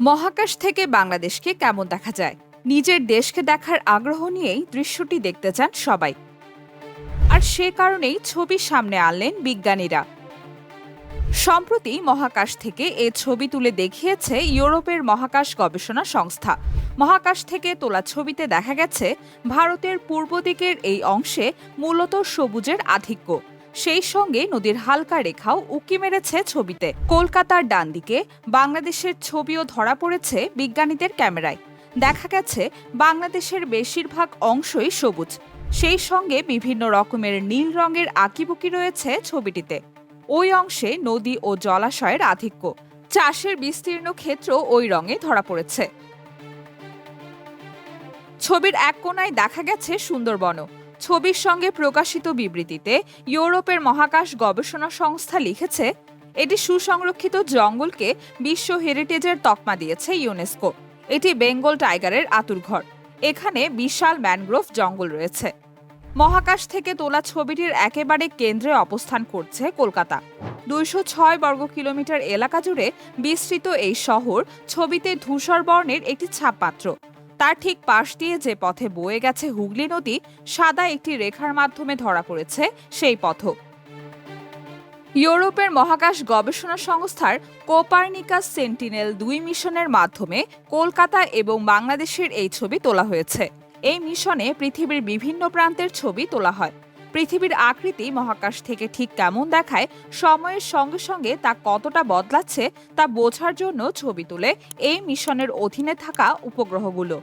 মহাকাশ থেকে বাংলাদেশকে কেমন দেখা যায়? নিজের দেশকে দেখার আগ্রহ নিয়েই দৃশ্যটি দেখতে চান সবাই। আর সে কারণেই ছবি সামনে আনলেন বিজ্ঞানীরা। সম্প্রতি মহাকাশ থেকে এ ছবি তুলে দেখিয়েছে ইউরোপের মহাকাশ গবেষণা সংস্থা। মহাকাশ থেকে তোলা ছবিতে দেখা গেছে, ভারতের পূর্ব দিকের এই অংশে মূলত সবুজের আধিক্য। সেই সঙ্গে নদীর হালকা রেখাও উকি মেরেছে ছবিতে। কলকাতার ডান দিকে বাংলাদেশের ছবিও ধরা পড়েছে বিজ্ঞানীদের ক্যামেরায়। দেখা গেছে, বাংলাদেশের বেশিরভাগ অংশই সবুজ। সেই সঙ্গে বিভিন্ন রকমের নীল রঙের আঁকিবুকি রয়েছে ছবিটিতে। ওই অংশে নদী ও জলাশয়ের আধিক্য। চাষের বিস্তীর্ণ ক্ষেত্র ওই রঙে ধরা পড়েছে। ছবির এক কোনায় দেখা গেছে সুন্দরবনও। ছবির সঙ্গে প্রকাশিত বিবৃতিতে ইউরোপের মহাকাশ গবেষণা সংস্থা লিখেছে, এটি সুসংরক্ষিত জঙ্গলকে বিশ্ব হেরিটেজের তকমা দিয়েছে ইউনেস্কো। এটি বেঙ্গল টাইগারের আতুরঘর এখানে বিশাল ম্যানগ্রোভ জঙ্গল রয়েছে। মহাকাশ থেকে তোলা ছবিটির একেবারে কেন্দ্রে অবস্থান করছে কলকাতা। দুইশো ছয় বর্গ কিলোমিটার এলাকা জুড়ে বিস্তৃত এই শহর ছবিতে ধূসর বর্ণের একটি ছাপমাত্র তার ঠিক পাশ দিয়ে যে পথে বয়ে গেছে হুগলি নদী, সাদা একটি রেখার মাধ্যমে ধরা পড়েছে সেই পথ ইউরোপের মহাকাশ গবেষণা সংস্থার কোপার্নিকাস সেন্টিনেল দুই মিশনের মাধ্যমে কলকাতা এবং বাংলাদেশের এই ছবি তোলা হয়েছে। এই মিশনে পৃথিবীর বিভিন্ন প্রান্তের ছবি তোলা হয়। পৃথিবীর আকৃতি মহাকাশ থেকে ঠিক কেমন দেখায়, সময়ের সঙ্গে সঙ্গে তা কতটা বদলাচ্ছে তা বোঝার জন্য ছবি তুলে এই মিশনের অধীনে থাকা উপগ্রহগুলো।